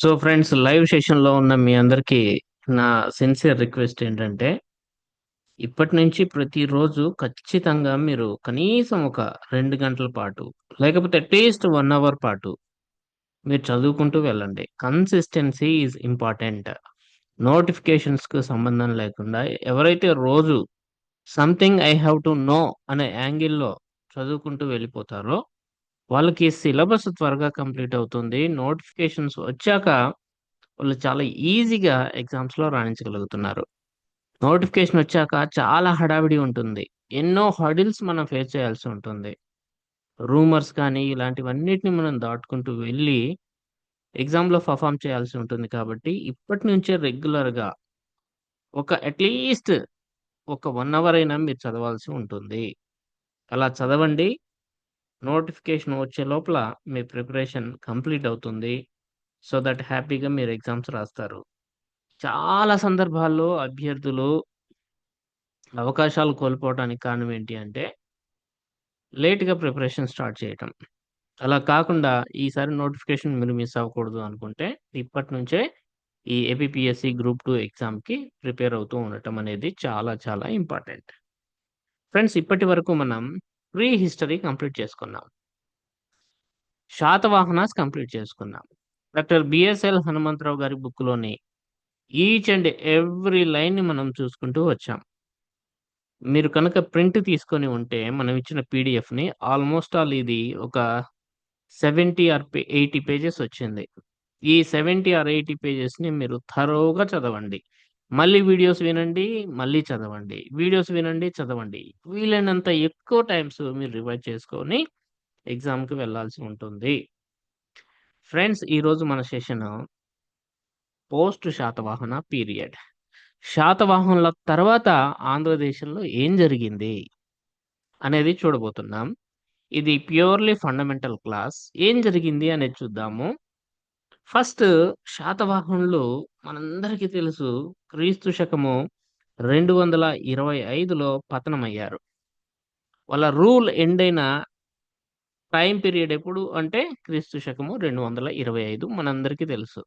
So friends live సెషన్‌లో ఉన్న మీ అందరికీ నా సిన్సియర్ రిక్వెస్ట్ ఏంటంటే, ఇప్పటి నుంచి ప్రతిరోజు ఖచ్చితంగా మీరు కనీసం ఒక రెండు గంటల పాటు, లేకపోతే అట్‌లీస్ట్ వన్ అవర్ పాటు మీరు చదువుకుంటూ వెళ్ళండి. Consistency is important. నోటిఫికేషన్స్కు సంబంధం లేకుండా ఎవరైతే రోజు something I have to know అనే యాంగిల్‌లో చదువుకుంటూ వెళ్ళిపోతారో, వాళ్ళకి సిలబస్ త్వరగా కంప్లీట్ అవుతుంది. నోటిఫికేషన్స్ వచ్చాక వాళ్ళు చాలా ఈజీగా ఎగ్జామ్స్‌లో రాణించగలుగుతున్నారు. నోటిఫికేషన్ వచ్చాక చాలా హడావిడి ఉంటుంది. ఎన్నో హడిల్స్ మనం ఫేస్ చేయాల్సి ఉంటుంది. రూమర్స్ కానీ ఇలాంటివన్నిటిని మనం దాటుకుంటూ వెళ్ళి ఎగ్జామ్‌లో పర్ఫామ్ చేయాల్సి ఉంటుంది కాబట్టి ఇప్పటి నుంచే రెగ్యులర్‌గా ఒక అట్‌లీస్ట్ ఒక వన్ అవర్ అయినా మీరు చదవాల్సి ఉంటుంది. అలా చదవండి. నోటిఫికేషన్ వచ్చే లోపల మీ ప్రిపరేషన్ కంప్లీట్ అవుతుంది. సో దట్ హ్యాపీగా మీరు ఎగ్జామ్స్ రాస్తారు. చాలా సందర్భాల్లో అభ్యర్థులు అవకాశాలు కోల్పోవటానికి కారణం ఏంటి అంటే లేట్‌గా ప్రిపరేషన్ స్టార్ట్ చేయటం. అలా కాకుండా ఈసారి నోటిఫికేషన్ మీరు మిస్ అవ్వకూడదు అనుకుంటే ఇప్పటి నుంచే ఈ ఏపీపీఎస్సీ గ్రూప్ టూ ఎగ్జామ్‌కి ప్రిపేర్ అవుతూ ఉండటం అనేది చాలా చాలా ఇంపార్టెంట్. ఫ్రెండ్స్ ఇప్పటి వరకు మనం ప్రీ హిస్టరీ కంప్లీట్ చేసుకున్నాం. శాతవాహనాస్ కంప్లీట్ చేసుకున్నాం. డాక్టర్ బిఎస్ఎల్ హనుమంతరావు గారి బుక్‌లోని ఈచ్ అండ్ ఎవ్రీ లైన్‌ని మనం చూసుకుంటూ వచ్చాం. మీరు కనుక ప్రింట్ తీసుకొని ఉంటే మనం ఇచ్చిన పీడీఎఫ్‌ని ఆల్‌మోస్ట్ ఆల్ ఇది ఒక 70 ఆర్ పే 80 పేజెస్ వచ్చింది. ఈ 70 ఆర్ 80 పేజెస్‌ని మీరు థరోగా చదవండి. మళ్ళీ వీడియోస్ వినండి, మళ్ళీ చదవండి. వీడియోస్ వినండి, చదవండి. వీలైనంత ఎక్కువ టైమ్స్ మీరు రివైజ్ చేసుకొని ఎగ్జామ్‌కి వెళ్ళాల్సి ఉంటుంది. ఫ్రెండ్స్ ఈరోజు మన సెషన్ పోస్ట్ శాతవాహన పీరియడ్. శాతవాహనుల తర్వాత ఆంధ్రదేశంలో ఏం జరిగింది? అనేది చూడబోతున్నాం. ఇది ప్యూర్‌లీ ఫండమెంటల్ క్లాస్. ఏం జరిగింది అనేది చూద్దాము. ఫస్ట్ శాతవాహనులు మనందరికీ తెలుసు క్రీస్తు శకము 225లో పతనమయ్యారు. వాళ్ళ రూల్ ఎండ్ అయిన టైం పీరియడ్ ఎప్పుడు అంటే క్రీస్తు శకము 225 మనందరికీ తెలుసు.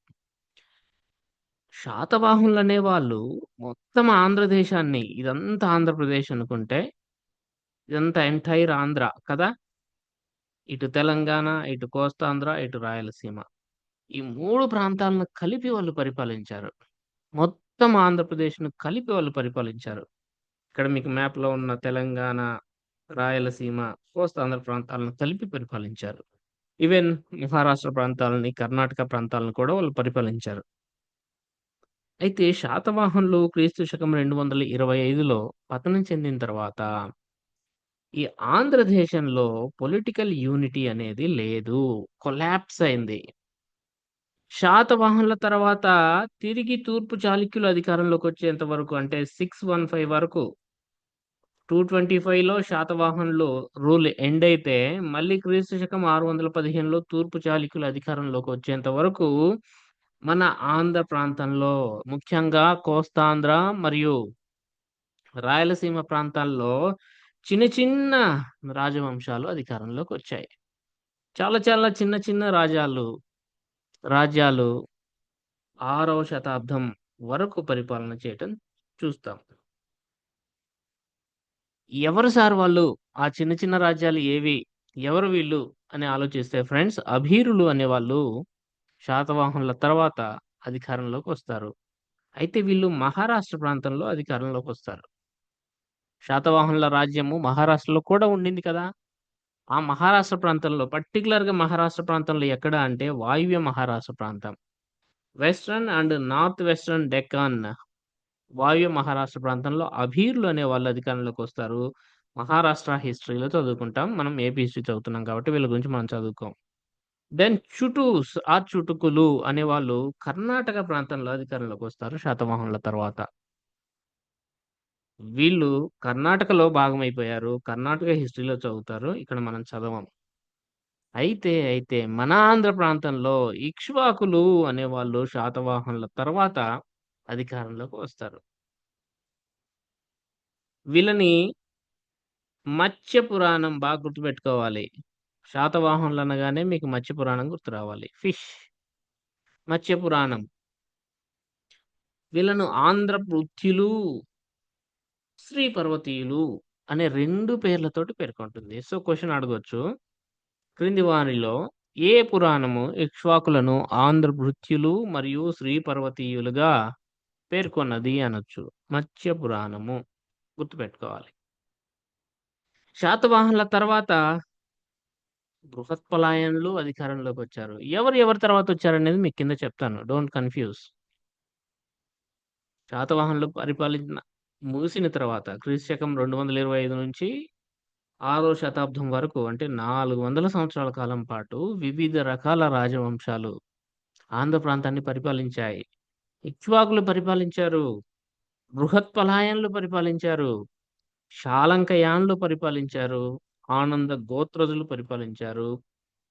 శాతవాహనులనే వాళ్ళు మొత్తం ఆంధ్రదేశాన్ని ఇదంతా ఆంధ్రప్రదేశ్ అనుకుంటే ఇదంతా ఎంటైర్ ఆంధ్ర కదా! ఇటు తెలంగాణ, ఇటు కోస్తాంధ్ర, ఇటు రాయలసీమ. ఈ మూడు ప్రాంతాలను కలిపి వాళ్ళు పరిపాలించారు. మొత్తం ఆంధ్రప్రదేశ్‌ను కలిపి వాళ్ళు పరిపాలించారు. ఇక్కడ మీకు మ్యాప్‌లో ఉన్న తెలంగాణ, రాయలసీమ, కోస్తాంధ్ర ప్రాంతాలను కలిపి పరిపాలించారు. ఈవెన్ మహారాష్ట్ర ప్రాంతాలని, కర్ణాటక ప్రాంతాలను కూడా వాళ్ళు పరిపాలించారు. అయితే శాతవాహనులు క్రీస్తు శకం 225లో పతనం చెందిన తర్వాత ఈ ఆంధ్రదేశంలో పొలిటికల్ యూనిటీ అనేది లేదు. కొలాప్స్ అయింది. శాతవాహనుల తర్వాత తిరిగి తూర్పు చాళుక్యులు అధికారంలోకి వచ్చేంత వరకు అంటే 615 వరకు 225లో శాతవాహనులు రూల్ ఎండ్ అయితే మళ్ళీ క్రీస్తు శకం 615లో తూర్పు చాళుక్యుల అధికారంలోకి వచ్చేంత వరకు మన ఆంధ్ర ప్రాంతంలో ముఖ్యంగా కోస్తాంధ్ర మరియు రాయలసీమ ప్రాంతాల్లో చిన్న చిన్న రాజవంశాలు అధికారంలోకి వచ్చాయి. చాలా చాలా చిన్న చిన్న రాజాలు రాజ్యాలు ఆరవ శతాబ్దం వరకు పరిపాలన చేయటం చూస్తాం. ఎవరు సార్ వాళ్ళు? ఆ చిన్న చిన్న రాజ్యాలు ఏవి? ఎవరు వీళ్ళు? అని ఆలోచిస్తే ఫ్రెండ్స్ అభీరులు అనేవాళ్ళు శాతవాహనుల తర్వాత అధికారంలోకి వస్తారు. అయితే వీళ్ళు మహారాష్ట్ర ప్రాంతంలో అధికారంలోకి వస్తారు. శాతవాహనుల రాజ్యము మహారాష్ట్రలో కూడా ఉండింది కదా! ఆ మహారాష్ట్ర ప్రాంతంలో పర్టికులర్గా మహారాష్ట్ర ప్రాంతంలో ఎక్కడ అంటే వాయువ్య మహారాష్ట్ర ప్రాంతం. Western and north western Deccan వాయువ్య మహారాష్ట్ర ప్రాంతంలో అభీర్లు అనే వాళ్ళు అధికారంలోకి వస్తారు. మహారాష్ట్ర హిస్టరీలో చదువుకుంటాం. మనం ఏపీ హిస్టరీ చదువుతున్నాం కాబట్టి వీళ్ళ గురించి మనం చదువుకోం. దెన్ చుటూస్ ఆర్ చుటుకులు అనేవాళ్ళు కర్ణాటక ప్రాంతంలో అధికారంలోకి వస్తారు శాతవాహనుల తర్వాత. వీళ్ళు కర్ణాటకలో భాగమైపోయారు. కర్ణాటక హిస్టరీలో చదువుతారు. ఇక్కడ మనం చదవం. అయితే అయితే మన ఆంధ్ర ప్రాంతంలో ఇక్ష్వాకులు అనేవాళ్ళు శాతవాహనుల తర్వాత అధికారంలోకి వస్తారు. వీళ్ళని మత్స్య పురాణం బాగా గుర్తుపెట్టుకోవాలి. శాతవాహనులు అనగానే మీకు మత్స్య పురాణం గుర్తు రావాలి. ఫిష్. మత్స్య పురాణం వీళ్ళను ఆంధ్ర పృథ్యులు శ్రీ పర్వతీయులు అనే రెండు పేర్లతోటి పేర్కొంటుంది. సో క్వశ్చన్ అడగొచ్చు. క్రింది వారిలో ఏ పురాణము ఇక్ష్వాకులను ఆంధ్ర భృత్యులు మరియు శ్రీ పర్వతీయులుగా పేర్కొన్నది అనొచ్చు. మత్స్య పురాణము. గుర్తుపెట్టుకోవాలి. శాతవాహనుల తర్వాత బృహత్పలాయనులు అధికారంలోకి వచ్చారు. ఎవరు ఎవరి తర్వాత వచ్చారనేది మీకు కింద చెప్తాను. డోంట్ కన్ఫ్యూజ్ శాతవాహనులు పరిపాలించిన ముగిసిన తర్వాత క్రీస్తు శకం రెండు వందల ఇరవై ఐదు నుంచి ఆరో శతాబ్దం వరకు అంటే నాలుగు వందల సంవత్సరాల కాలం పాటు వివిధ రకాల రాజవంశాలు ఆంధ్ర ప్రాంతాన్ని పరిపాలించాయి. ఇక్ష్వాకులు పరిపాలించారు. బృహత్ పలాయన్లు పరిపాలించారు. శాలంకయాన్లు పరిపాలించారు. ఆనంద గోత్రజులు పరిపాలించారు.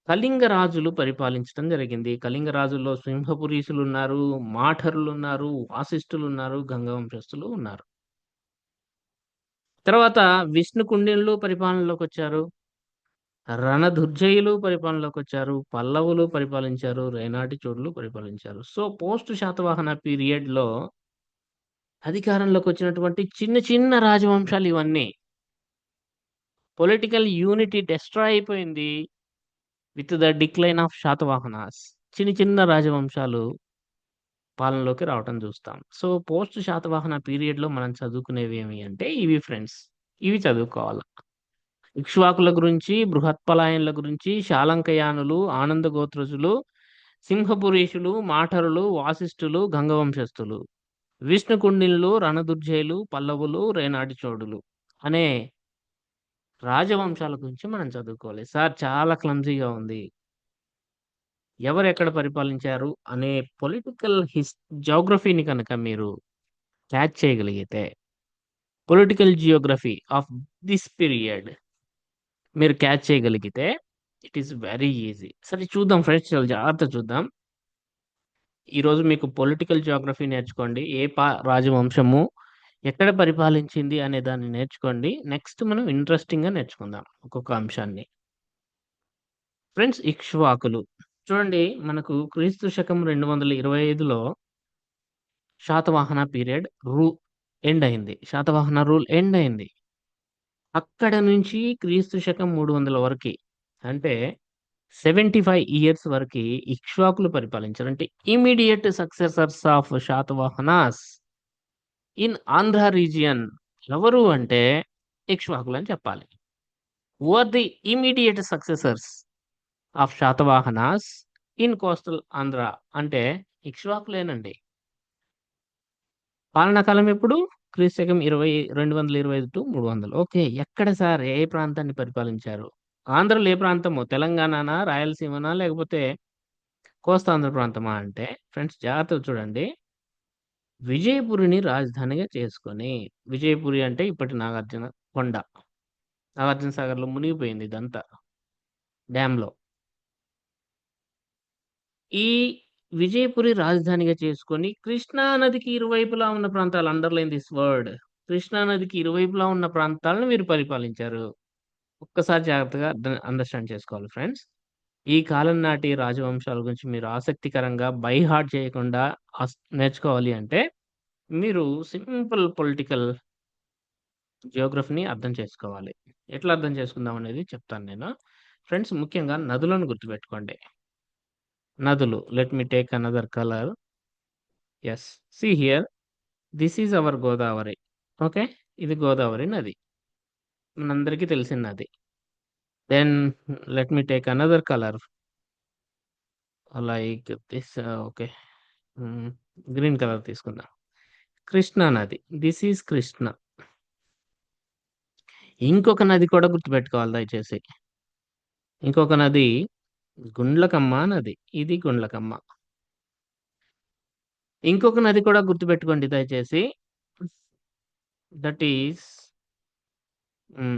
కళింగ రాజులు పరిపాలించడం జరిగింది. కళింగ రాజుల్లో సింహపురీసులు ఉన్నారు మాఠరులు ఉన్నారు వాసిష్ఠులు ఉన్నారు గంగవంశస్థులు ఉన్నారు. తర్వాత విష్ణు కుండిన్లు పరిపాలనలోకి వచ్చారు. రణదుర్జయులు పరిపాలనలోకి వచ్చారు. పల్లవులు పరిపాలించారు. రేనాటి చోడులు పరిపాలించారు. సో పోస్ట్ శాతవాహన పీరియడ్లో అధికారంలోకి వచ్చినటువంటి చిన్న చిన్న రాజవంశాలు ఇవన్నీ. పొలిటికల్ యూనిటీ డెస్ట్రాయ్ అయిపోయింది. With the decline of Satavahanas చిన్న చిన్న రాజవంశాలు. పాలనలోకి రావటం చూస్తాం. సో పోస్ట్ శాతవాహన పీరియడ్లో మనం చదువుకునేవి ఏమి అంటే ఇవి ఫ్రెండ్స్. ఇవి చదువుకోవాలి. ఇక్ష్వాకుల గురించి బృహత్పలాయన్ల గురించి శాలంకయానులు ఆనంద గోత్రజులు సింహపురీషులు మాఠరులు వాసిష్ఠులు గంగవంశస్థులు విష్ణుకుండిన్లు రణదుర్జయులు పల్లవులు రేనాటి చోడులు అనే రాజవంశాల గురించి మనం చదువుకోవాలి. సార్ చాలా క్లంజీగా ఉంది. ఎవరు ఎక్కడ పరిపాలించారు అనే పొలిటికల్ హిస్ జోగ్రఫీని కనుక మీరు క్యాచ్ చేయగలిగితే political geography of this period మీరు క్యాచ్ చేయగలిగితే ఇట్ ఈస్ వెరీ ఈజీ సరే చూద్దాం ఫ్రెండ్స్ చాలా జాగ్రత్త చూద్దాం. ఈరోజు మీకు పొలిటికల్ జియోగ్రఫీ నేర్చుకోండి ఏ పా రాజవంశము ఎక్కడ పరిపాలించింది అనే దాన్ని నేర్చుకోండి. నెక్స్ట్ మనం ఇంట్రెస్టింగ్గా నేర్చుకుందాం ఒక్కొక్క అంశాన్ని. ఫ్రెండ్స్ ఇక్ష్వాకులు. చూడండి మనకు క్రీస్తు శకం రెండు వందల ఇరవై ఐదులో శాతవాహన పీరియడ్ రూ ఎండ్ అయింది శాతవాహన రూల్ ఎండ్ అయింది అక్కడ నుంచి క్రీస్తు శకం మూడు వందల వరకు అంటే సెవెంటీ ఫైవ్ ఇయర్స్ వరకు ఇక్ష్వాకులు పరిపాలించారు. అంటే immediate successors of Satavahanas in Andhra region ఎవరు అంటే ఇక్ష్వాకులు అని చెప్పాలి. Were the immediate successors of Satavahanas in coastal Andhra అంటే ఇక్ష్వాకులేనండి. పాలనాకాలం ఎప్పుడు? క్రీస్తకం ఇరవై రెండు వందల ఇరవై ఐదు టు మూడు వందలు. ఓకే ఎక్కడ సార్? ఏ ప్రాంతాన్ని పరిపాలించారు? ఆంధ్రలో ఏ ప్రాంతము? తెలంగాణనా రాయలసీమనా లేకపోతే కోస్తాంధ్ర ప్రాంతమా అంటే? ఫ్రెండ్స్ జాగ్రత్తగా చూడండి. విజయపురిని రాజధానిగా చేసుకొని విజయపురి అంటే ఇప్పటి నాగార్జున కొండ. నాగార్జున సాగర్లో మునిగిపోయింది ఇదంతా. డ్యాంలో ఈ విజయపురి రాజధానిగా చేసుకొని కృష్ణా నదికి ఇరువైపులా ఉన్న ప్రాంతాలు అండర్లైన్ దిస్ వర్డ్ కృష్ణా నదికి ఇరువైపులా ఉన్న ప్రాంతాలను మీరు పరిపాలించారు. ఒక్కసారి జాగ్రత్తగా అండర్స్టాండ్ చేసుకోవాలి ఫ్రెండ్స్ ఈ కాలం నాటి రాజవంశాల గురించి మీరు ఆసక్తికరంగా బై హార్ట్ చేయకుండా నేర్చుకోవాలి అంటే మీరు సింపుల్ పొలిటికల్ జియోగ్రఫీని అర్థం చేసుకోవాలి. ఎట్లా అర్థం చేసుకుందాం అనేది చెప్తాను నేను. ఫ్రెండ్స్ ముఖ్యంగా నదులను గుర్తుపెట్టుకోండి. నదులు. Let me take another colour yes see here this is our Godavari okay ఇది గోదావరి నది. మనందరికీ తెలిసిన నది. Then let me take another colour like this okay green colour తీసుకుందాం. కృష్ణా నది. దిస్ ఈజ్ కృష్ణ ఇంకొక నది కూడా గుర్తుపెట్టుకోవాలి దయచేసి. ఇంకొక నది గుండ్లకమ్మ నది ఇది గుండ్లకమ్మ. ఇంకొక నది కూడా గుర్తుపెట్టుకోండి దయచేసి. దట్ ఈస్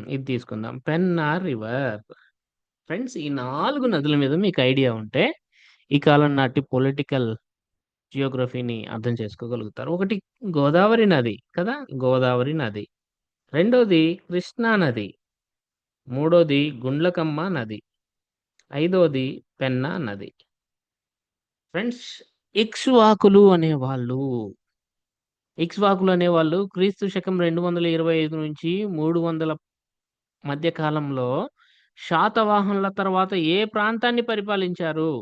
ఇది తీసుకుందాం. పెన్నార్ రివర్. ఫ్రెండ్స్ ఈ నాలుగు నదుల మీద మీకు ఐడియా ఉంటే ఈ కాలం నాటి పొలిటికల్ జియోగ్రఫీని అర్థం చేసుకోగలుగుతారు. ఒకటి గోదావరి నది కదా? గోదావరి నది. రెండోది కృష్ణా నది. మూడోది గుండ్లకమ్మ నది. ఐదోది పెన్నా నది ఫ్రెండ్స్ ఇక్ష్వాకులు అనేవాళ్ళు ఇక్ష్వాకులు అనేవాళ్ళు క్రీస్తు శకం రెండు వందల ఇరవై ఐదు నుంచి మూడు వందల మధ్య కాలంలో శాతవాహనుల తర్వాత ఏ ప్రాంతాన్ని పరిపాలించారు?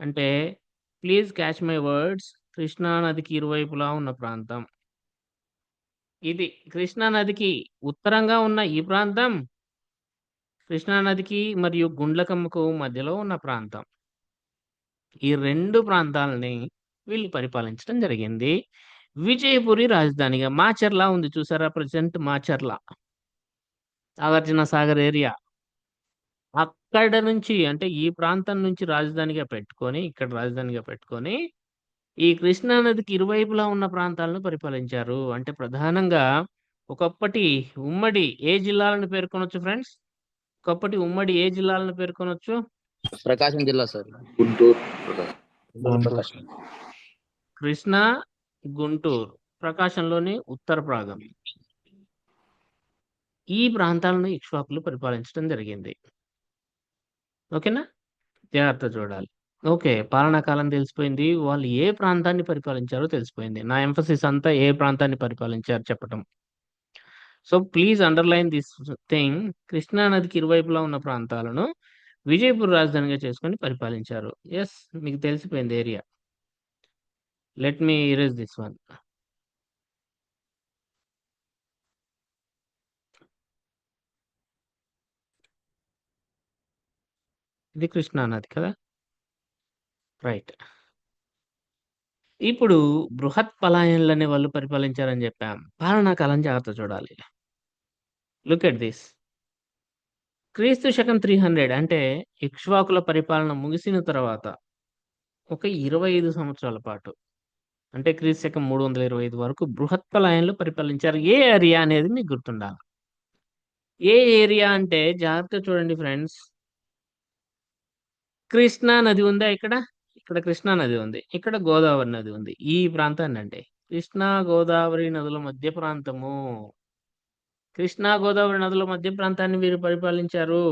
అంటే please catch my words Krishna నదికి ఇరువైపులా ఉన్న ప్రాంతం. ఇది కృష్ణా నదికి ఉత్తరంగా ఉన్న ఈ ప్రాంతం. కృష్ణా నదికి మరియు గుండ్లకమ్మకు మధ్యలో ఉన్న ప్రాంతం. ఈ రెండు ప్రాంతాలని వీళ్ళు పరిపాలించడం జరిగింది. విజయపురి రాజధానిగా మాచర్ల ఉంది చూసారా? ప్రజెంట్ మాచర్ల. నాగార్జున సాగర్ ఏరియా. అక్కడ నుంచి అంటే ఈ ప్రాంతం నుంచి రాజధానిగా పెట్టుకొని ఇక్కడ రాజధానిగా పెట్టుకొని ఈ కృష్ణా నదికి ఇరువైపులా ఉన్న ప్రాంతాలను పరిపాలించారు. అంటే ప్రధానంగా ఒకప్పటి ఉమ్మడి ఏ జిల్లాలను పేర్కొనొచ్చు ఫ్రెండ్స్? ఒకప్పటి ఉమ్మడి ఏ జిల్లాలను పేర్కొనొచ్చు? ప్రకాశం జిల్లా సార్. గుంటూరు ప్రకాశం. కృష్ణా గుంటూరు. ప్రకాశంలోని ఉత్తర భాగం ఈ ప్రాంతాలను ఇక్ష్వాకులు పరిపాలించడం జరిగింది. ఓకేనా? జాగ్రత్త చూడాలి. ఓకే పాలనా కాలం తెలిసిపోయింది. వాళ్ళు ఏ ప్రాంతాన్ని పరిపాలించారో తెలిసిపోయింది. నా ఎంఫసిస్ అంతా ఏ ప్రాంతాన్ని పరిపాలించారు చెప్పటం. So please underline this thing Krishna నదికి ఇరువైపులా ఉన్న ప్రాంతాలను విజయపూర్ రాజధానిగా చేసుకొని పరిపాలించారు. ఎస్ మీకు తెలిసిపోయింది area let me erase this one ఇది కృష్ణా నది కదా? రైట్ ఇప్పుడు బృహత్ పలాయనులనే వాళ్ళు పరిపాలించారని చెప్పాం. పాలనా కాలం జాగ్రత్త చూడాలి. లుక్ ఎట్ దిస్ క్రీస్తు శకం త్రీ హండ్రెడ్ అంటే ఇక్ష్వాకుల పరిపాలన ముగిసిన తర్వాత ఒక ఇరవై ఐదు సంవత్సరాల పాటు అంటే క్రీస్తు శకం మూడు వందల ఇరవై ఐదు వరకు బృహత్ పరిపాలించారు. ఏ ఏరియా అనేది మీకు గుర్తుండాలి. ఏ ఏరియా అంటే జాగ్రత్త చూడండి ఫ్రెండ్స్. కృష్ణా నది ఉందా ఇక్కడ? ఇక్కడ కృష్ణా నది ఉంది. ఇక్కడ గోదావరి నది ఉంది. ఈ ప్రాంతాన్ని అంటే కృష్ణా గోదావరి నదుల మధ్య ప్రాంతము. కృష్ణా గోదావరి నదుల మధ్య ప్రాంతాన్ని వీరు పరిపాలించారు.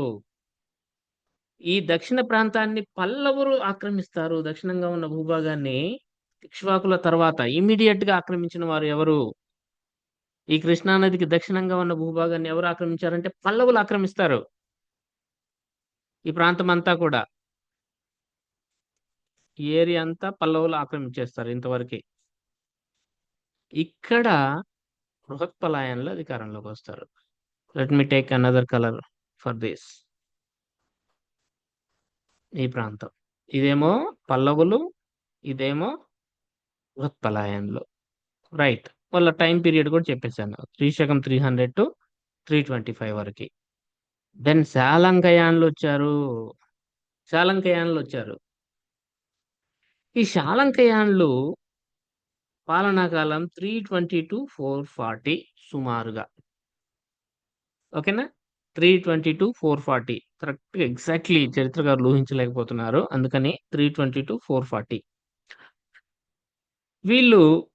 ఈ దక్షిణ ప్రాంతాన్ని పల్లవులు ఆక్రమిస్తారు. దక్షిణంగా ఉన్న భూభాగాన్ని ఇక్ష్వాకుల తర్వాత ఇమీడియట్గా ఆక్రమించిన వారు ఎవరు? ఈ కృష్ణా నదికి దక్షిణంగా ఉన్న భూభాగాన్ని ఎవరు ఆక్రమించారంటే పల్లవులు ఆక్రమిస్తారు. ఈ ప్రాంతం అంతా కూడా. ఈ ఏరియా అంతా పల్లవులు ఆక్రమించేస్తారు ఇంతవరకు. ఇక్కడ బృహత్ పలాయన్లో అధికారంలోకి వస్తారు. Let me take another colour for this ఈ ప్రాంతం. ఇదేమో పల్లవులు ఇదేమో బృహత్ పలాయన్లు. రైట్ వాళ్ళ టైం పీరియడ్ కూడా చెప్పేశాను. త్రీ శకం three hundred to three twenty five వరకు. దెన్ శాలంకయాన్లు వచ్చారు. శాలంకయాన్లు వచ్చారు. ఈ శాలంకయాన్లు పాలనాకాలం three twenty to four forty సుమారుగా. ఓకేనా? Three twenty to four forty. Correct exactly చరిత్రకారులు ఊహించలేకపోతున్నారు. అందుకని three twenty to four forty. వీళ్ళు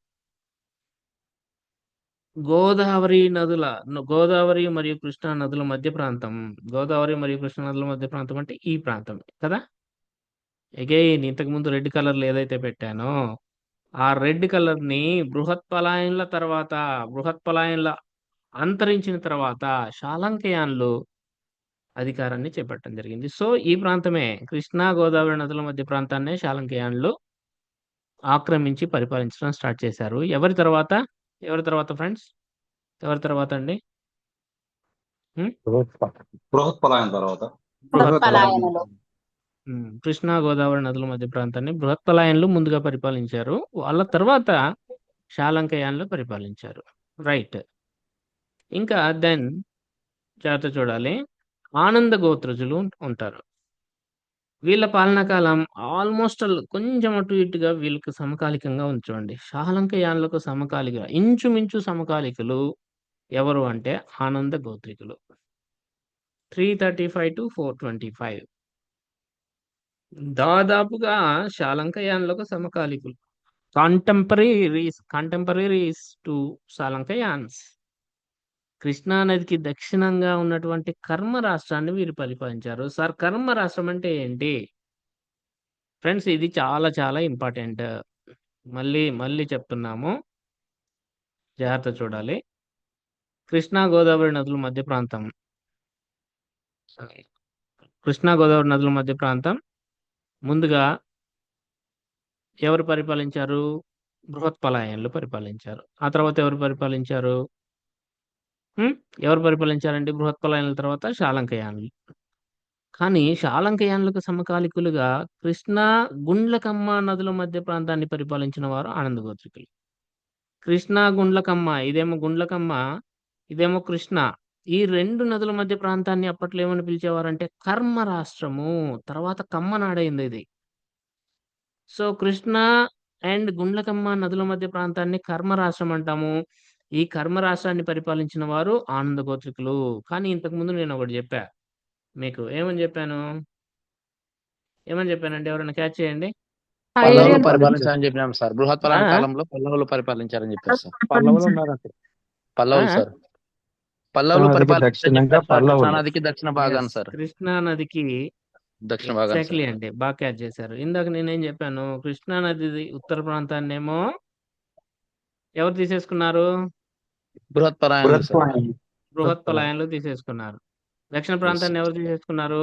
గోదావరి నదుల గోదావరి మరియు కృష్ణా నదుల మధ్య ప్రాంతం. గోదావరి మరియు కృష్ణా నదుల మధ్య ప్రాంతం అంటే ఈ ప్రాంతం కదా? అగైన్ ఇంతకుముందు రెడ్ కలర్లు ఏదైతే పెట్టానో ఆ రెడ్ కలర్ని బృహత్ పలాయన్ల తర్వాత బృహత్ పలాయన్ల అంతరించిన తర్వాత శాలంకయాన్లు అధికారాన్ని చేపట్టడం జరిగింది. సో ఈ ప్రాంతమే కృష్ణా గోదావరి నదుల మధ్య ప్రాంతాన్నే శాలంకయాన్లు ఆక్రమించి పరిపాలించడం స్టార్ట్ చేశారు. ఎవరి తర్వాత? ఎవరి తర్వాత ఫ్రెండ్స్? ఎవరి తర్వాత అండి? బృహత్ పలాయన తర్వాత. కృష్ణా, గోదావరి నదుల మధ్య ప్రాంతాన్ని బృహత్పలాయన్లు ముందుగా పరిపాలించారు. వాళ్ళ తర్వాత షాలంకయాన్లు పరిపాలించారు. రైట్. ఇంకా దెన్ జాగ్రత్త చూడాలి. ఆనంద గోత్రజులు ఉంటారు. వీళ్ళ పాలనా కాలం ఆల్మోస్ట్ కొంచెం అటు ఇటుగా వీళ్ళకి సమకాలికంగా ఉంది చూడండి. షాలంకయాన్లకు సమకాలిక ఇంచుమించు సమకాలికులు ఎవరు అంటే ఆనంద గోత్రికులు. 335 - 425 దాదాపుగా శాలంకయాన్లకు సమకాలికులు. Contemporaries contemporaries to Salankayanas. Krishna నదికి దక్షిణంగా ఉన్నటువంటి కర్మ రాష్ట్రాన్ని వీరు పరిపాలించారు. సార్ కర్మ రాష్ట్రం అంటే ఏంటి? ఫ్రెండ్స్ ఇది చాలా చాలా ఇంపార్టెంట్ మళ్ళీ మళ్ళీ చెప్తున్నాము. జాగ్రత్త చూడాలి. కృష్ణా గోదావరి నదుల మధ్య ప్రాంతం. కృష్ణా గోదావరి నదుల మధ్య ప్రాంతం. ముందుగా ఎవరు పరిపాలించారు? బృహత్పలాయన్లు పరిపాలించారు. ఆ తర్వాత ఎవరు పరిపాలించారు? ఎవరు పరిపాలించారండి? బృహత్పలాయన్ల తర్వాత శాలంకయాన్లు కానీ శాలంకయాన్లకు సమకాలికులుగా కృష్ణా గుండ్లకమ్మ నదుల మధ్య ప్రాంతాన్ని పరిపాలించిన వారు ఆనంద గోత్రికులు. కృష్ణా గుండ్లకమ్మ ఇదేమో గుండ్లకమ్మ ఇదేమో కృష్ణ. ఈ రెండు నదుల మధ్య ప్రాంతాన్ని అప్పట్లో ఏమని పిలిచేవారంటే కర్మ రాష్ట్రము తర్వాత కమ్మనాడైంది ఇది. సో కృష్ణ అండ్ గుండ్లకమ్మ నదుల మధ్య ప్రాంతాన్ని కర్మ రాష్ట్రం అంటాము. ఈ కర్మ రాష్ట్రాన్ని పరిపాలించిన వారు ఆనంద గోత్రికులు. కానీ ఇంతకు ముందు నేను ఒకటి చెప్పా. మీకు ఏమని చెప్పాను? ఏమని చెప్పానండి? ఎవరైనా క్యాచ్ చేయండి. పరిపాలించారని చెప్పినాం సార్. బృహత్? కాలంలో పల్లవులు పరిపాలించారని చెప్పారు సార్. పల్లవులు ఉన్నారు పల్లవులు? సార్. పల్లవులు దక్షిణంగా పల్లవులు. కృష్ణానదికి దక్షిణ Yes, సార్. కృష్ణా నదికి దక్షిణ భాగాన్ని ఎగ్జాక్ట్లీ సార్ అండి బాగా క్యాచ్ చేశారు. ఇందాక నేనేం చెప్పాను కృష్ణా నది ఉత్తర ప్రాంతాన్ని ఏమో ఎవరు తీసేసుకున్నారు? బృహత్ బృహత్ పలాయన్లు తీసేసుకున్నారు. దక్షిణ ప్రాంతాన్ని ఎవరు తీసేసుకున్నారు?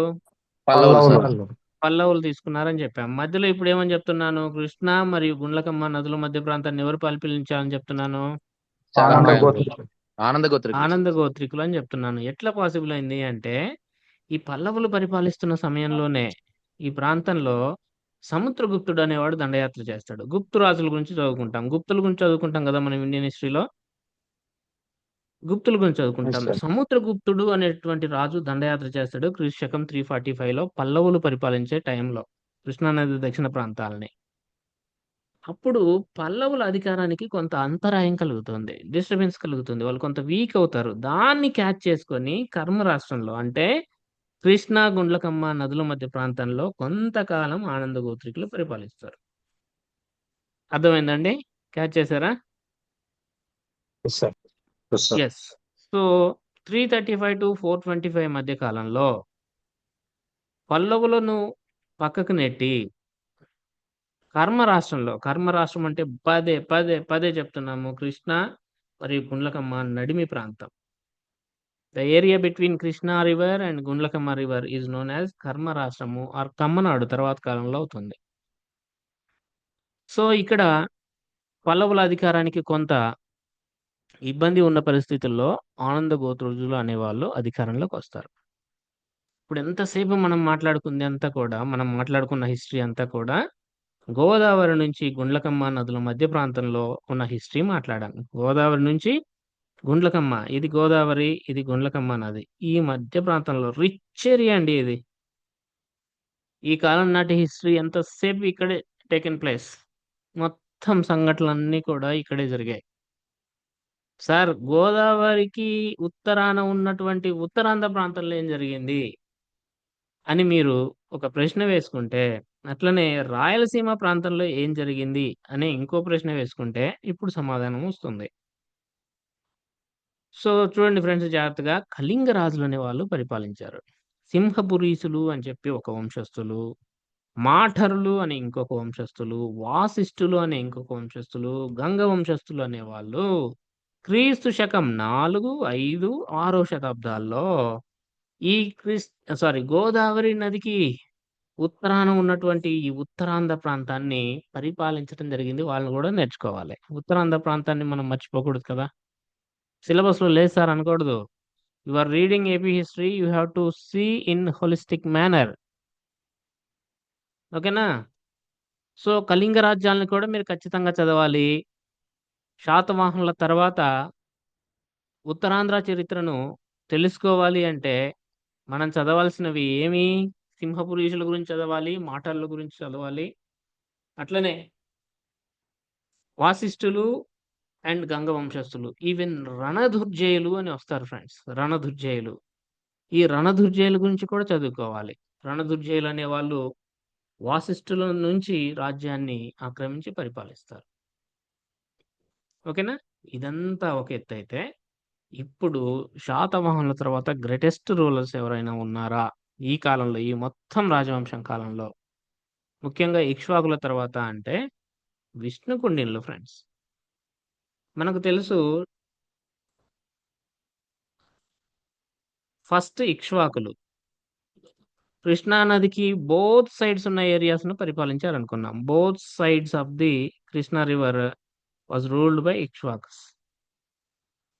పల్లవులు సార్. పల్లవులు. పల్లవులు. తీసుకున్నారని చెప్పాం. మధ్యలో ఇప్పుడు ఏమని చెప్తున్నాను? కృష్ణ మరియు గుండ్లకమ్మ నదుల మధ్య ప్రాంతాన్ని ఎవరు పరిపాలించాలని చెప్తున్నాను. ఆనంద గోత్రికులు. ఆనంద గోత్రికులు అని చెప్తున్నాను. ఎట్లా పాసిబుల్ అయింది అంటే ఈ పల్లవులు పరిపాలిస్తున్న సమయంలోనే ఈ ప్రాంతంలో సముద్రగుప్తుడు అనేవాడు దండయాత్ర చేస్తాడు. గుప్తు రాజుల గురించి చదువుకుంటాం. గుప్తుల గురించి చదువుకుంటాం కదా మనం ఇండియన్ హిస్టరీలో? గుప్తుల గురించి చదువుకుంటాం. సముద్రగుప్తుడు అనేటువంటి రాజు దండయాత్ర చేస్తాడు క్రీస్తు శకం త్రీ ఫార్టీ ఫైవ్లో పల్లవులు పరిపాలించే టైంలో. కృష్ణానది దక్షిణ ప్రాంతాలని. అప్పుడు పల్లవుల అధికారానికి కొంత అంతరాయం కలుగుతుంది డిస్టర్బెన్స్ కలుగుతుంది. వాళ్ళు కొంత వీక్ అవుతారు. దాన్ని క్యాచ్ చేసుకొని కర్మ రాష్ట్రంలో అంటే కృష్ణా గుండ్లకమ్మ నదుల మధ్య ప్రాంతంలో కొంతకాలం ఆనంద గోత్రికులు పరిపాలిస్తారు. అర్థమైందండి? క్యాచ్ చేశారా. Yes so three thirty five to four twenty five మధ్య కాలంలో పల్లవులను పక్కకు నెట్టి కర్మ రాష్ట్రంలో కర్మ రాష్ట్రం అంటే పదే పదే పదే చెప్తున్నాము. కృష్ణ మరియు గుండ్లకమ్మ నడిమి ప్రాంతం. The area between Krishna river and Gundlakamma river is known as కర్మ రాష్ట్రము. ఆర్ కమ్మనాడు తర్వాత కాలంలో అవుతుంది. సో ఇక్కడ పల్లవుల అధికారానికి కొంత ఇబ్బంది ఉన్న పరిస్థితుల్లో ఆనంద గోత్రుజులు అనేవాళ్ళు అధికారంలోకి వస్తారు. ఇప్పుడు ఎంతసేపు మనం మాట్లాడుకుంది అంతా కూడా మనం మాట్లాడుకున్న హిస్టరీ అంతా కూడా గోదావరి నుంచి గుండ్లకమ్మ నదుల మధ్య ప్రాంతంలో ఉన్న హిస్టరీ మాట్లాడాను గోదావరి నుంచి గుండ్లకమ్మ ఇది గోదావరి ఇది గుండ్లకమ్మ నది. ఈ మధ్య ప్రాంతంలో రిచ్ ఏరియా అండి ఇది. ఈ కాలం నాటి హిస్టరీ ఎంతసేపు ఇక్కడే టేకెన్ ప్లేస్ మొత్తం సంఘటనలన్నీ కూడా ఇక్కడే జరిగాయి. సార్ గోదావరికి ఉత్తరాన ఉన్నటువంటి ఉత్తరాంధ్ర ప్రాంతంలో ఏం జరిగింది? అని మీరు ఒక ప్రశ్న వేసుకుంటే అట్లనే రాయలసీమ ప్రాంతంలో ఏం జరిగింది అనే ఇంకో ప్రశ్న వేసుకుంటే ఇప్పుడు సమాధానం వస్తుంది. సో చూడండి ఫ్రెండ్స్ జాగ్రత్తగా కళింగ రాజులు అనే వాళ్ళు పరిపాలించారు. సింహపురీసులు అని చెప్పి ఒక వంశస్థులు మాఠరులు అని ఇంకొక వంశస్థులు వాసిష్ఠులు అనే ఇంకొక వంశస్థులు గంగ వంశస్థులు అనే వాళ్ళు క్రీస్తు శకం నాలుగు ఐదు ఆరో శతాబ్దాల్లో ఈ క్రిస్ సారీ గోదావరి నదికి ఉత్తరాన ఉన్నటువంటి ఈ ఉత్తరాంధ్ర ప్రాంతాన్ని పరిపాలించడం జరిగింది. వాళ్ళని కూడా నేర్చుకోవాలి. ఉత్తరాంధ్ర ప్రాంతాన్ని మనం మర్చిపోకూడదు కదా. సిలబస్లో లేదు సార్ అనకూడదు. You are reading AP history you have to see in holistic manner ఓకేనా? సో కళింగ రాజ్యాలను కూడా మీరు ఖచ్చితంగా చదవాలి. శాతవాహనుల తర్వాత ఉత్తరాంధ్ర చరిత్రను తెలుసుకోవాలి అంటే మనం చదవాల్సినవి ఏమి? సింహపురీషుల గురించి చదవాలి మాటల గురించి చదవాలి. అట్లనే వాసిష్ఠులు అండ్ గంగ వంశస్థులు ఈవెన్ రణధుర్జయులు అని వస్తారు ఫ్రెండ్స్ రణధుర్జయులు. ఈ రణధుర్జయుల గురించి కూడా చదువుకోవాలి. రణధుర్జయులు అనే వాళ్ళు వాసిష్ఠుల నుంచి రాజ్యాన్ని ఆక్రమించి పరిపాలిస్తారు. ఓకేనా? ఇదంతా ఒక ఎత్తు అయితే ఇప్పుడు శాతవాహనుల తర్వాత గ్రేటెస్ట్ రూలర్స్ ఎవరైనా ఉన్నారా? ఈ కాలంలో ఈ మొత్తం రాజవంశం కాలంలో ముఖ్యంగా ఇక్ష్వాకుల తర్వాత అంటే విష్ణుకుండిన్లు ఫ్రెండ్స్. మనకు తెలుసు ఫస్ట్ ఇక్ష్వాకులు. కృష్ణా నదికి బోత్ సైడ్స్ ఉన్న ఏరియాస్‌ను పరిపాలించారనుకున్నాం. Both sides of the Krishna river was ruled by Ikshvakus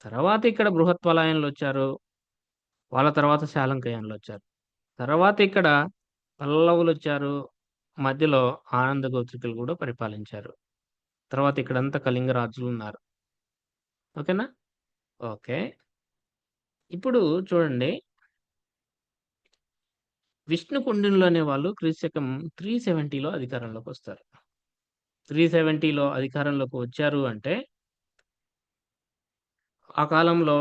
తర్వాత ఇక్కడ బృహత్పలాయనులొచ్చారు. వాళ్ళ తర్వాత శాలంకయానులొచ్చారు. తర్వాత ఇక్కడ పల్లవులు వచ్చారు మధ్యలో ఆనంద గోత్రికులు కూడా పరిపాలించారు. తర్వాత ఇక్కడంతా కళింగ రాజులు ఉన్నారు ఓకేనా? ఓకే. ఇప్పుడు చూడండి. విష్ణు కుండినులు అనేవాళ్ళు క్రీస్తు 370లో అధికారంలోకొస్తారు. 370లో అధికారంలోకి వచ్చారు అంటే ఆ కాలంలో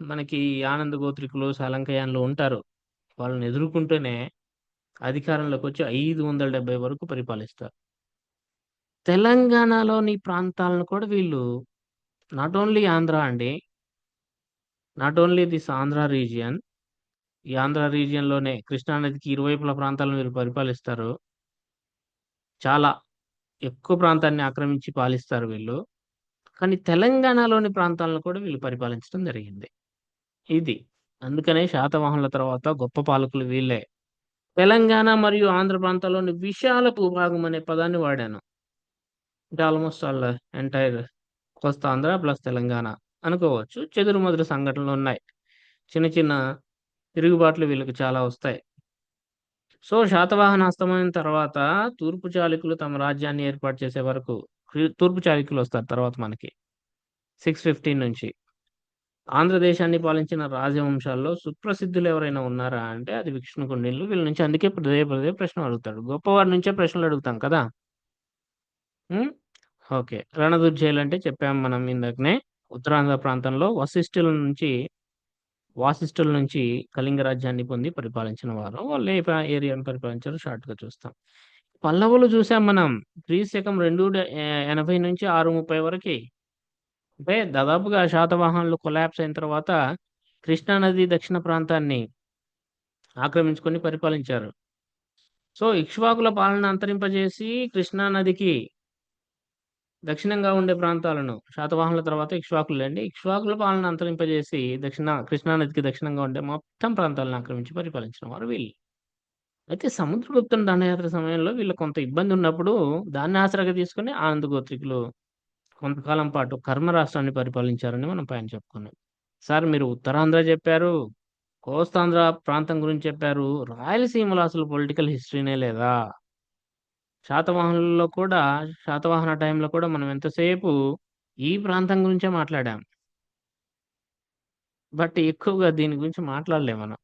మనకి ఆనంద గోత్రికులు, సాలంకయాన్లు ఉంటారు. వాళ్ళని ఎదుర్కొంటూనే అధికారంలోకొచ్చి 570 వరకు పరిపాలిస్తారు. తెలంగాణలోని ప్రాంతాలను కూడా వీళ్ళు నాట్ ఓన్లీ ఆంధ్ర అండి. Not only this Andhra region. ఈ ఆంధ్ర రీజియన్‌లోనే కృష్ణా నదికి ఇరువైపుల ప్రాంతాలను వీళ్ళు పరిపాలిస్తారు. చాలా ఎక్కువ ప్రాంతాన్ని ఆక్రమించి పాలిస్తారు వీళ్ళు. కానీ తెలంగాణలోని ప్రాంతాలను కూడా వీళ్ళు పరిపాలించడం జరిగింది. ఇది. అందుకనే శాతవాహనుల తర్వాత గొప్ప పాలకులు వీళ్ళే. తెలంగాణ మరియు ఆంధ్ర ప్రాంతాల్లోని విశాల భూభాగం అనే పదాన్ని వాడాను. అంటే almost all entire Kostandhra plus Telangana అనుకోవచ్చు. చెదురుమదురు సంఘటనలున్నాయి. చిన్న చిన్న తిరుగుబాట్లు వీళ్ళకి చాలా వస్తాయి. సో, శాతవాహన అస్తమైన తర్వాత తూర్పు చాళుకులు తమ రాజ్యాన్ని ఏర్పాటు చేసే వరకు తూర్పు తూర్పు వస్తారు తర్వాత మనకి. 615 నుంచి. ఆంధ్రదేశాన్ని పాలించిన రాజవంశాల్లో సుప్రసిద్ధులు ఎవరైనా ఉన్నారా అంటే అది విష్ణుకుండిన్లు వీళ్ళ నుంచి అందుకే పదే పదే ప్రశ్నలు అడుగుతాడు. గొప్పవారి నుంచే ప్రశ్నలు అడుగుతాం కదా! ఓకే రణదుర్జయులు అంటే చెప్పాం మనం ఇందాకనే. ఉత్తరాంధ్ర ప్రాంతంలో వశిష్ఠుల నుంచి వాసిష్ఠుల నుంచి కళింగ రాజ్యాన్ని పొంది పరిపాలించిన వారు. వాళ్ళు ఏ ఏరియాను పరిపాలించారు షార్ట్‌గా చూస్తాం. పల్లవులు చూసాం మనం. క్రీస్తు శకం 280 నుంచి 630 వరకి. అంటే దాదాపుగా శాతవాహనులు కొలాప్స్ అయిన తర్వాత కృష్ణా నది దక్షిణ ప్రాంతాన్ని ఆక్రమించుకొని పరిపాలించారు. సో, ఇక్ష్వాకుల పాలన అంతరింపజేసి కృష్ణా నదికి దక్షిణంగా ఉండే ప్రాంతాలను శాతవాహనుల తర్వాత ఇక్ష్వాకులులెండి. ఇక్ష్వాకుల పాలన అంతరింపజేసి దక్షిణ కృష్ణా నదికి దక్షిణంగా ఉండే మొత్తం ప్రాంతాలను ఆక్రమించి పరిపాలించిన వారు వీళ్ళు. అయితే సముద్రగుప్తుని దండయాత్ర సమయంలో వీళ్ళు కొంత ఇబ్బంది ఉన్నప్పుడు దాన్ని ఆసరాగా తీసుకుని ఆనంద గోత్రికులు కొంతకాలం పాటు కర్మ రాష్ట్రాన్ని పరిపాలించారని మనం పైన చెప్పుకున్నాం. సార్ మీరు ఉత్తరాంధ్ర చెప్పారు. కోస్తాంధ్ర ప్రాంతం గురించి చెప్పారు. రాయలసీమలో అసలు పొలిటికల్ హిస్టరీనే లేదా? శాతవాహనులలో కూడా శాతవాహన టైంలో కూడా మనం ఎంతసేపు ఈ ప్రాంతం గురించే మాట్లాడాం. బట్ ఎక్కువగా దీని గురించి మాట్లాడలే మనం.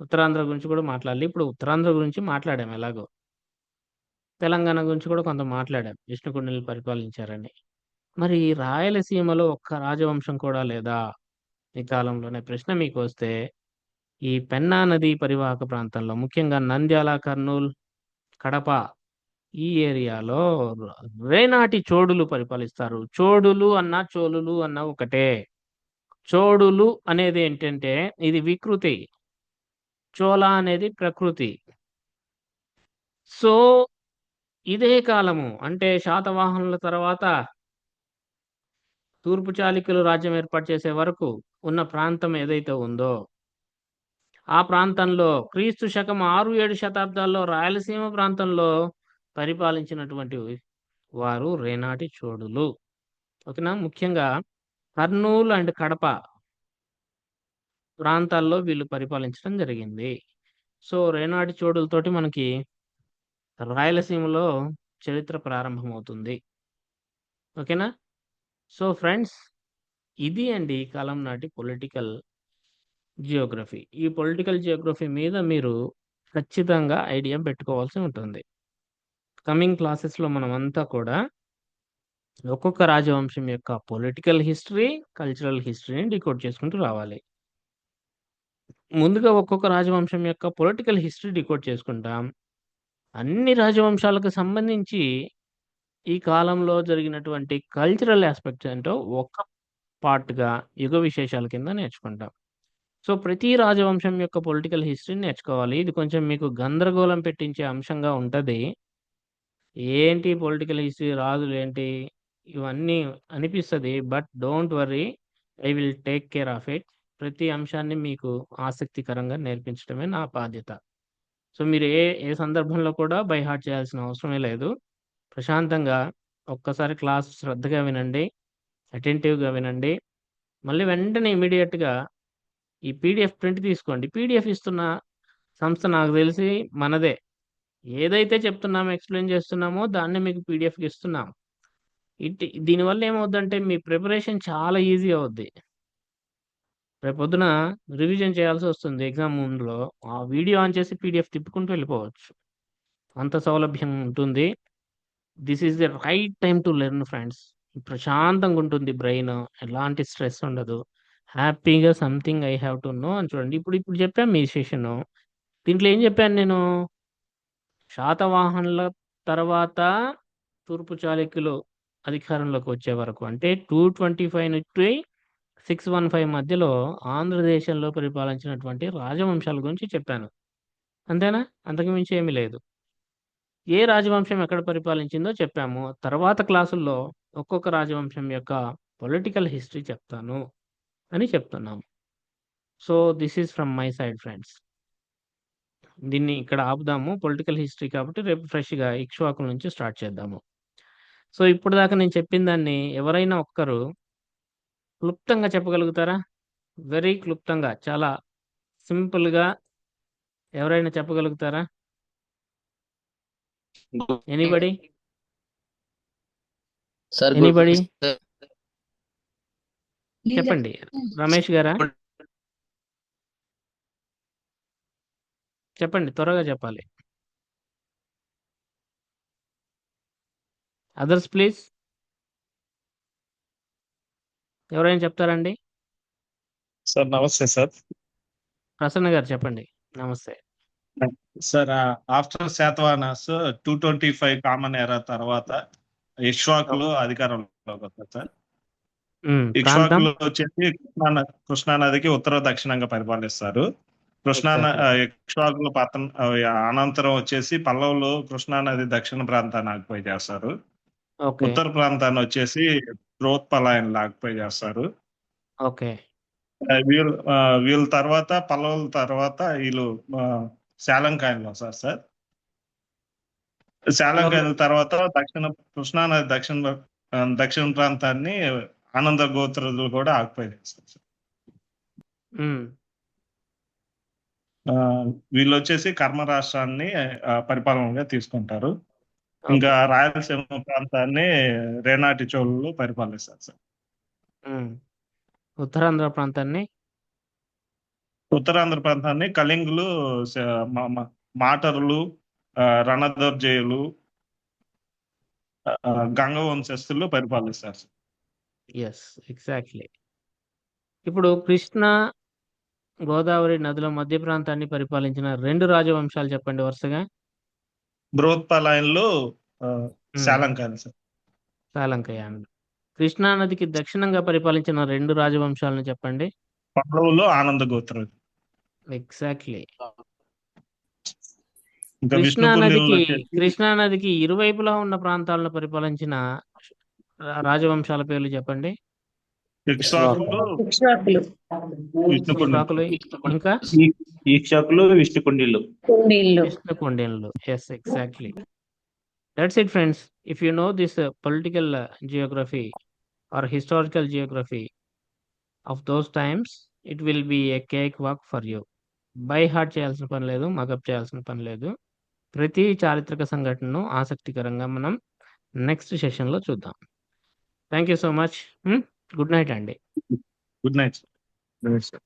ఉత్తరాంధ్ర గురించి కూడా మాట్లాడలే. ఇప్పుడు ఉత్తరాంధ్ర గురించి మాట్లాడాం ఎలాగో. తెలంగాణ గురించి కూడా కొంత మాట్లాడాం. విష్ణుకుండలు పరిపాలించారని. మరి రాయలసీమలో ఒక్క రాజవంశం కూడా లేదా? ఈ కాలంలోనే ప్రశ్న మీకొస్తే ఈ పెన్నా నది పరివాహక ప్రాంతంలో ముఖ్యంగా నంద్యాల, కర్నూల్, కడప ఈ ఏరియాలో రేనాటి చోడులు పరిపాలిస్తారు. చోడులు అన్న చోళులు అన్న ఒకటే. చోడులు అనేది ఏంటంటే ఇది వికృతి. చోళ అనేది ప్రకృతి. సో, ఇదే కాలము అంటే శాతవాహనుల తర్వాత తూర్పు చాళుక్యులు రాజ్యం ఏర్పాటు చేసే వరకు ఉన్న ప్రాంతం ఏదైతే ఉందో ఆ ప్రాంతంలో క్రీస్తు శకం 6, 7 శతాబ్దాల్లో రాయలసీమ ప్రాంతంలో పరిపాలించినటువంటి వారు రేనాటి చోడులు. ఓకేనా? ముఖ్యంగా కర్నూలు అండ్ కడప ప్రాంతాల్లో వీళ్ళు పరిపాలించడం జరిగింది. సో, రేనాటి చోడులతోటి మనకి రాయలసీమలో చరిత్ర ప్రారంభమవుతుంది. ఓకేనా? సో, ఫ్రెండ్స్ ఇది అండి ఈ కాలం నాటి పొలిటికల్ జియోగ్రఫీ. ఈ పొలిటికల్ జియోగ్రఫీ మీద మీరు ఖచ్చితంగా ఐడియా పెట్టుకోవాల్సి ఉంటుంది. కమింగ్ క్లాసెస్‌లో మనమంతా కూడా ఒక్కొక్క రాజవంశం యొక్క పొలిటికల్ హిస్టరీ, కల్చరల్ హిస్టరీని డీకోడ్ చేసుకుంటూ రావాలి. ముందుగా ఒక్కొక్క రాజవంశం యొక్క పొలిటికల్ హిస్టరీ డీకోడ్ చేసుకుంటాం. అన్ని రాజవంశాలకు సంబంధించి ఈ కాలంలో జరిగినటువంటి కల్చరల్ యాస్పెక్ట్స్ ఏంటో ఒక పార్ట్‌గా యుగ విశేషాల కింద నేర్చుకుంటాం. సో, ప్రతి రాజవంశం యొక్క పొలిటికల్ హిస్టరీని నేర్చుకోవాలి. ఇది కొంచెం మీకు గందరగోళం పెట్టించే అంశంగా ఉంటది. ఏంటి పొలిటికల్ హిస్టరీ రాజులు ఏంటి ఇవన్నీ అనిపిస్తది. But don't worry I will take care of it. ప్రతి అంశాన్ని మీకు ఆసక్తికరంగా నేర్పించడమే నా బాధ్యత. సో, మీరు ఏ ఏ సందర్భంలో కూడా బై హార్ట్ చేయాల్సిన అవసరమే లేదు. ప్రశాంతంగా ఒక్కసారి క్లాస్ శ్రద్ధగా వినండి. అటెంటివ్‌గా వినండి. మళ్ళీ వెంటనే ఇమీడియట్గా ఈ పీడీఎఫ్ ప్రింట్ తీసుకోండి. పీడీఎఫ్ ఇస్తున్న సంస్థ నాకు తెలిసి మనదే. ఏదైతే చెప్తున్నామో, ఎక్స్‌ప్లెయిన్ చేస్తున్నామో దాన్నే మీకు పీడీఎఫ్‌కి ఇస్తున్నాం. ఇట్ దీనివల్ల ఏమవుద్దంటే మీ ప్రిపరేషన్ చాలా ఈజీ అవుద్ది. రేపొద్దున రివిజన్ చేయాల్సి వస్తుంది ఎగ్జామ్ ముందులో. ఆ వీడియో ఆన్ చేసి పీడీఎఫ్ తిప్పుకుంటూ వెళ్ళిపోవచ్చు. అంత సౌలభ్యం ఉంటుంది. This is the right time to learn friends. ప్రశాంతంగా ఉంటుంది బ్రెయిన్. ఎలాంటి స్ట్రెస్ ఉండదు. హ్యాపీగా something I have to know అని చూడండి. ఇప్పుడు ఇప్పుడు చెప్పాను మీ సెషన్ దీంట్లో ఏం చెప్పాను నేను? శాతవాహనుల తర్వాత తూర్పు చాళుక్యులు అధికారంలోకి వచ్చే వరకు అంటే 225 నుండి 615 మధ్యలో ఆంధ్రదేశంలో పరిపాలించినటువంటి రాజవంశాల గురించి చెప్పాను. అంతేనా? అంతకు మించి ఏమీ లేదు. ఏ రాజవంశం ఎక్కడ పరిపాలించిందో చెప్పాము. తర్వాత క్లాసుల్లో ఒక్కొక్క రాజవంశం యొక్క పొలిటికల్ హిస్టరీ చెప్తాను అని చెప్తున్నాము. So, this is from my side friends. దీన్ని ఇక్కడ ఆపుదాము. పొలిటికల్ హిస్టరీ కాబట్టి రేపు ఫ్రెష్‌గా ఇక్ష్వాకుల నుంచి స్టార్ట్ చేద్దాము. సో, ఇప్పటిదాకా నేను చెప్పిన దాన్ని ఎవరైనా ఒక్కరు క్లుప్తంగా చెప్పగలుగుతారా? వెరీ క్లుప్తంగా చాలా సింపుల్‌గా ఎవరైనా చెప్పగలుగుతారా? ఎనీబడీ? Sir anybody? గుర్తు చెప్పండి. రమేష్ గారా? చెప్పండి. త్వరగా చెప్పాలి. Others please. ఎవరైనా చెప్తారండి? సార్ నమస్తే సార్. ప్రసన్న గారు చెప్పండి. నమస్తే. Sir after Satavahanas 225 common era తర్వాత ఇక్ష్వాకులు అధికారంలోకి వస్తారు సార్. ఇక్ష్వాకులు వచ్చేసి కృష్ణా న కృష్ణా నదికి ఉత్తర దక్షిణంగా పరిపాలిస్తారు. కృష్ణా ఇక్ష్వాకుల పతన్ అనంతరం వచ్చేసి పల్లవులు కృష్ణా నది దక్షిణ ప్రాంతాన్ని ఆక్యుపై చేస్తారు. ఉత్తర ప్రాంతాన్ని వచ్చేసి బృహత్పలాయన్‌లు ఆక్యుపై చేస్తారు. ఓకే. వీళ్ళ తర్వాత పల్లవుల తర్వాత వీళ్ళు ఆహ్, శాలంకాయన్లు వస్తారు సార్. శాలంకాయన్ల తర్వాత దక్షిణ కృష్ణా నది దక్షిణ దక్షిణ ప్రాంతాన్ని ఆనంద గోత్రులు కూడా ఆక్యుపై చేస్తారు సార్. హ్మ్. ఆహ్, వీళ్ళొచ్చేసి కర్మ రాష్ట్రాన్ని పరిపాలనగా తీసుకుంటారు. ఇంకా రాయలసీమ ప్రాంతాన్ని రేనాటి చోళులు పరిపాలిస్తారు సార్. ఉత్తరాంధ్ర ప్రాంతాన్ని? ఉత్తరాంధ్ర ప్రాంతాన్ని కళింగులు, మాటరులు, ఆహ్, గంగ వంశస్థులు పరిపాలిస్తారు. యెస్. ఎగ్జాక్ట్‌లీ. ఇప్పుడు కృష్ణా, గోదావరి నదుల మధ్య ప్రాంతాన్ని పరిపాలించిన 2 రాజవంశాలు చెప్పండి వరుసగా? బృహత్పలాయన్లు. శాలంకాయలు. కృష్ణా నదికి దక్షిణంగా పరిపాలించిన 2 రాజవంశాలను చెప్పండి? పల్లవులు, ఆనంద గోత్రులు. ఎగ్జాక్ట్‌లీ. కృష్ణా నదికి వచ్చేసి కృష్ణా నదికి ఇరువైపులా ఉన్న ప్రాంతాలను పరిపాలించిన రాజవంశాల పేర్లు చెప్పండి? ఇంకా? ఈక్షకులు. Exactly. That's it friends. If you know this political geography or historical geography of those times it will be a cake walk for you. By heart చేయాల్సిన పని లేదు. మగప్ చేయాల్సిన పని లేదు. ప్రతి చారిత్రక సంఘటనను ఆసక్తికరంగా మనం నెక్స్ట్ సెషన్‌లో చూద్దాం. Thank you so much. Good night అండి. Good night sir.